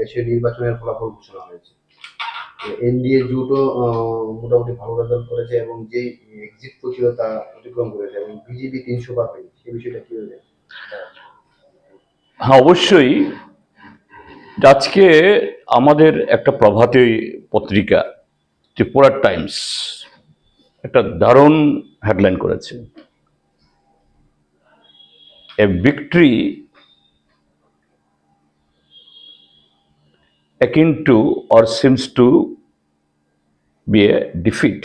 দেশের নির্বাচনের ফলাফল ঘোষণা হয়েছে। এনডিএ জোটও মোটামুটি ভালো রেজাল্ট করেছে এবং যে এক্সিট পোল ছিল তা অতিক্রম করেছে এবং বিজেপি তিনশো বার হয়েছে সেই বিষয়টা কি হয়ে হ্যাঁ অবশ্যই। আজকে আমাদের একটা প্রভাতী পত্রিকা, ত্রিপুরা টাইমস, একটা দারুণ হেডলাইন করেছে। A victory akin to or seems to be a defeat.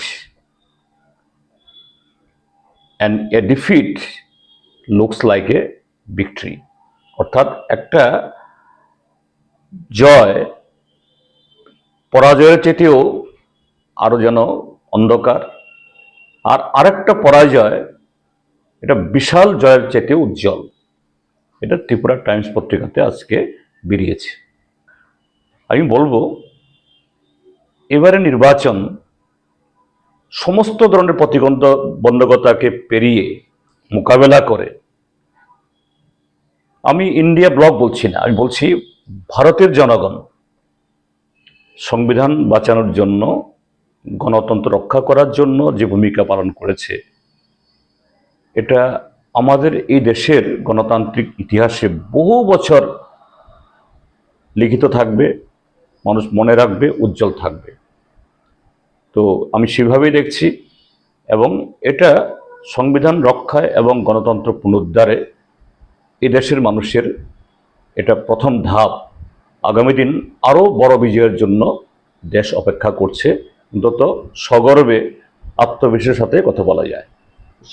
And a defeat looks like a victory. অর্থাৎ একটা জয়, পরাজয়ের চেয়েও আরও যেন অন্ধকার। আর আরেকটা পরাজয়, এটা বিশাল জয়ের চেয়েও উজ্জ্বল। এটা ত্রিপুরা টাইমস পত্রিকাতে আজকে বেরিয়েছে। আমি বলব এবারে নির্বাচন সমস্ত ধরনের প্রতিবন্ধ বন্ধকতাকে পেরিয়ে মোকাবেলা করে, আমি ইন্ডিয়া ব্লক বলছি না, আমি বলছি ভারতের জনগণ সংবিধান বাঁচানোর জন্য, গণতন্ত্র রক্ষা করার জন্য যে ভূমিকা পালন করেছে, এটা আমাদের এই দেশের গণতান্ত্রিক ইতিহাসে বহু বছর লিখিত থাকবে। মানুষ মনে রাখবে উজ্জ্বল থাকবে। তো আমি সেভাবেই দেখছি এবং এটা সংবিধান রক্ষায় এবং গণতন্ত্র পুনরুদ্ধারে এই দেশের মানুষের এটা প্রথম ধাপ। আগামী দিন আরও বড় বিজয়ের জন্য দেশ অপেক্ষা করছে। অন্তত সগর্বে আত্মবিশ্বাসের সাথে কথা বলা যায়।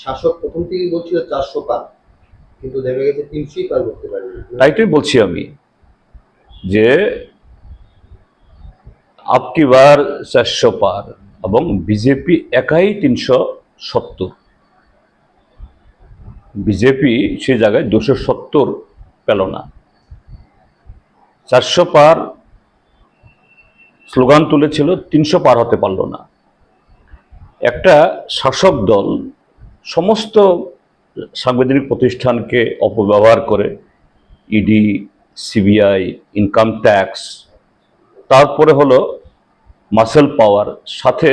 শাসক প্রথম থেকেই বলছিল চারশো পার কিন্তু দেখা গেছে তিনশোই পার করতে পারেনি। তাই তোই বলছি আমি যে আপকি বার চারশো পার এবং বিজেপি একাই তিনশো সত্তর বিজেপি সে জায়গায় দুশো সত্তর পেল না চারশো পার স্লোগান তুলেছিল তিনশো পার হতে পারল না একটা শাসক দল সমস্ত সাংবিধানিক প্রতিষ্ঠানকে অপব্যবহার করে ইডি সিবিআই ইনকাম ট্যাক্স তারপরে হলো মাসেল পাওয়ার সাথে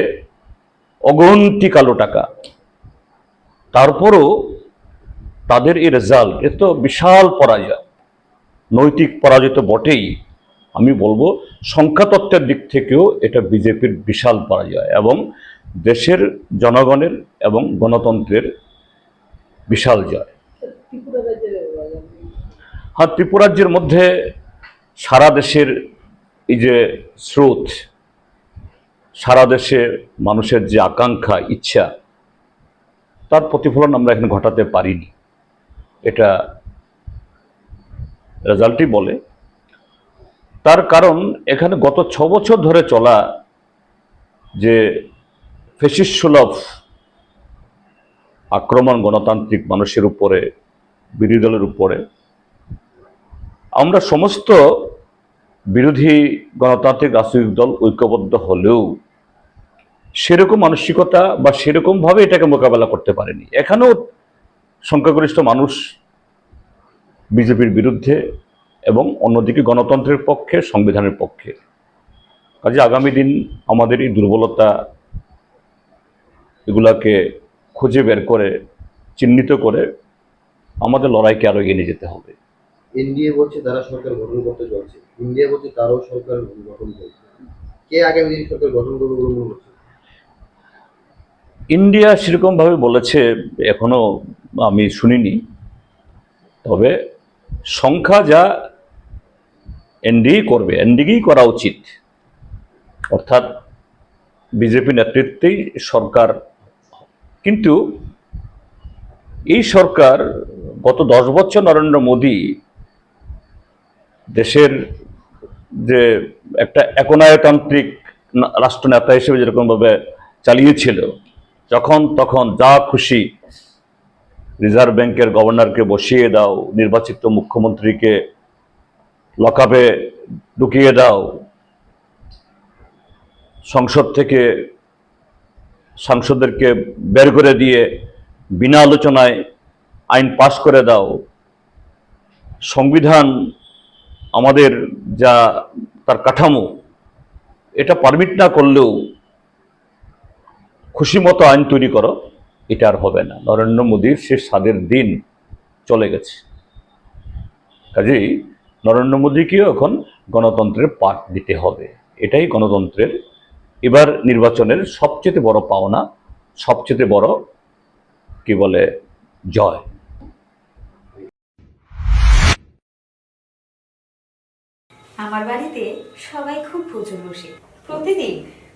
অগন্তি কালো টাকা। তারপরও তাদের এই রেজাল্ট এ তো বিশাল পরাজয়। নৈতিক পরাজয় তো বটেই। আমি বলব, সংখ্যাতত্ত্বের দিক থেকেও এটা বিজেপির বিশাল পরাজয় এবং দেশের জনগণের এবং গণতন্ত্রের বিশাল জয়। হ্যাঁ ত্রিপুরাজ্যের মধ্যে সারা দেশের এই যে স্রোত সারা দেশে মানুষের যে আকাঙ্ক্ষা, ইচ্ছা, তার প্রতিফলন আমরা এখানে ঘটাতে পারিনি। এটা রেজাল্টই বলে। তার কারণ এখানে গত ছ বছর ধরে চলা যে ফেসিসুলভ আক্রমণ গণতান্ত্রিক মানুষের উপরে, বিরোধী দলের উপরে, আমরা সমস্ত বিরোধী গণতান্ত্রিক রাজনৈতিক দল ঐক্যবদ্ধ হলেও সেরকম মানসিকতা বা সেরকমভাবে এটাকে মোকাবেলা করতে পারেনি। এখানেও সংখ্যাগরিষ্ঠ মানুষ বিজেপির বিরুদ্ধে এবং অন্যদিকে গণতন্ত্রের পক্ষে, সংবিধানের পক্ষে। কাজে আগামী দিন আমাদের এই দুর্বলতা এগুলাকে খুঁজে বের করে, চিহ্নিত করে আমাদের লড়াইকে আরও এগিয়ে নিয়ে যেতে হবে। এনডিএ বলছে তারা সরকার গঠন করতে চলছে। ইন্ডিয়া বলছে তারাও সরকার গঠন করছে কে আগামী দিন সরকার গঠন করবে ইন্ডিয়া সেরকমভাবে বলেছে, এখনও আমি শুনিনি। তবে সংখ্যা যা এনডিই করবে এনডিকেই করা উচিত। অর্থাৎ বিজেপি নেতৃত্বেই সরকার। কিন্তু এই সরকার গত দশ বছর নরেন্দ্র মোদী দেশের যে একটা একনায়তান্ত্রিক রাষ্ট্রনেতা হিসেবে যেরকমভাবে চালিয়েছিল যখন তখন যা খুশি রিজার্ভ ব্যাংকের গভর্নরকে বসিয়ে দাও, নির্বাচিত মুখ্যমন্ত্রীকে লকআপে ঢুকিয়ে দাও, সংসদ থেকে সাংসদদেরকে বের করে দিয়ে বিনা আলোচনায় আইন পাশ করে দাও। সংবিধান আমাদের যা, তার কাঠামো, এটা পারমিট না করলেও খুশি মতো আইন তৈরি করো, এটা আর হবে না। নরেন্দ্র মোদীর সে স্বাদের দিন চলে গেছে। কাজেই নরেন্দ্র মোদীকেও এখন গণতন্ত্রের পাঠ দিতে হবে। এটাই গণতন্ত্রের এবার নির্বাচনের সবচেয়ে বড় পাওনা, সবচেয়ে বড় কি বলে, জয়। আমার বাড়িতে সবাই খুব বসে। প্রতিদিন